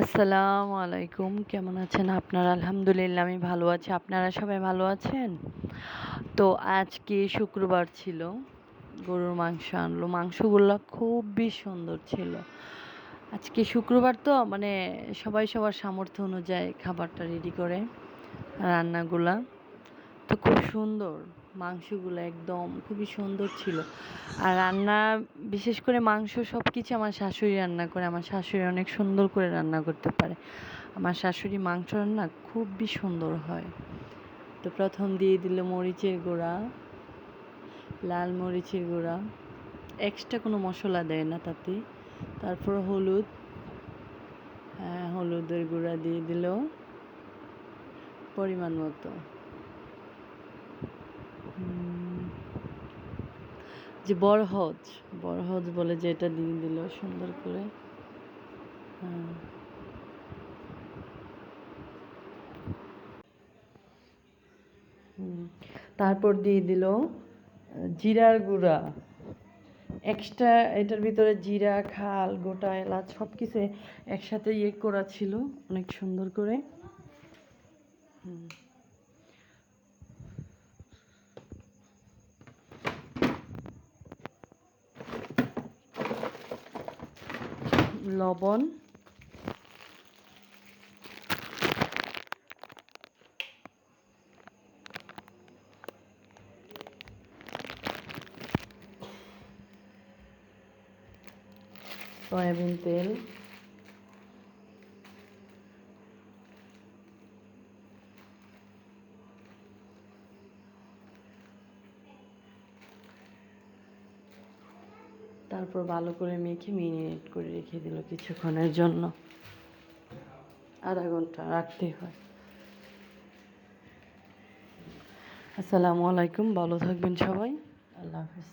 আসসালামু আলাইকুম। কেমন আছেন আপনারা? আলহামদুলিল্লাহ, আমি ভালো আছি। আপনারা সবাই ভালো আছেন? তো আজকে শুক্রবার ছিল। গরুর মাংস আনলো। মাংসগুলো খুবই সুন্দর ছিল। আজকে শুক্রবার তো মানে সবাই সবার সামর্থ্য অনুযায়ী খাবারটা রেডি করে, রান্নাগুলা। খুব সুন্দর। মাংসগুলো একদম খুবই সুন্দর ছিল। আর রান্না, বিশেষ করে মাংস সব কিছু আমার শাশুড়ি রান্না করে। আমার শাশুড়ি অনেক সুন্দর করে রান্না করতে পারে। আমার শাশুড়ি মাংস রান্না খুবই সুন্দর হয়। তো প্রথম দিয়ে দিল মরিচের গুঁড়া, লাল মরিচের গুঁড়া। এক্সট্রা কোনো মশলা দেয় না তাতে। তারপর হলুদ হ্যাঁ হলুদের গুঁড়া দিয়ে দিল। পরিমাণ মতো। যে বরহজ বরহজ বলে যে এটা দিয়ে দিল, সুন্দর করে। হ্যাঁ। তারপর দিয়ে দিল জিরার গুঁড়া। এক্সট্রা এটার ভিতরে জিরা, খাল, গোটা, এলাচ সব কিছু একসাথে ইয়ে করা ছিল, অনেক সুন্দর করে। হুম। লবণ। সয়াবিন তেল। তারপর ভালো করে মেখে মিনিট করে রেখে দিল কিছুক্ষণের জন্য। আধা ঘণ্টা রাখতে হয়। আসসালামু আলাইকুম, ভালো থাকবেন সবাই। আল্লাহ হাফিজ।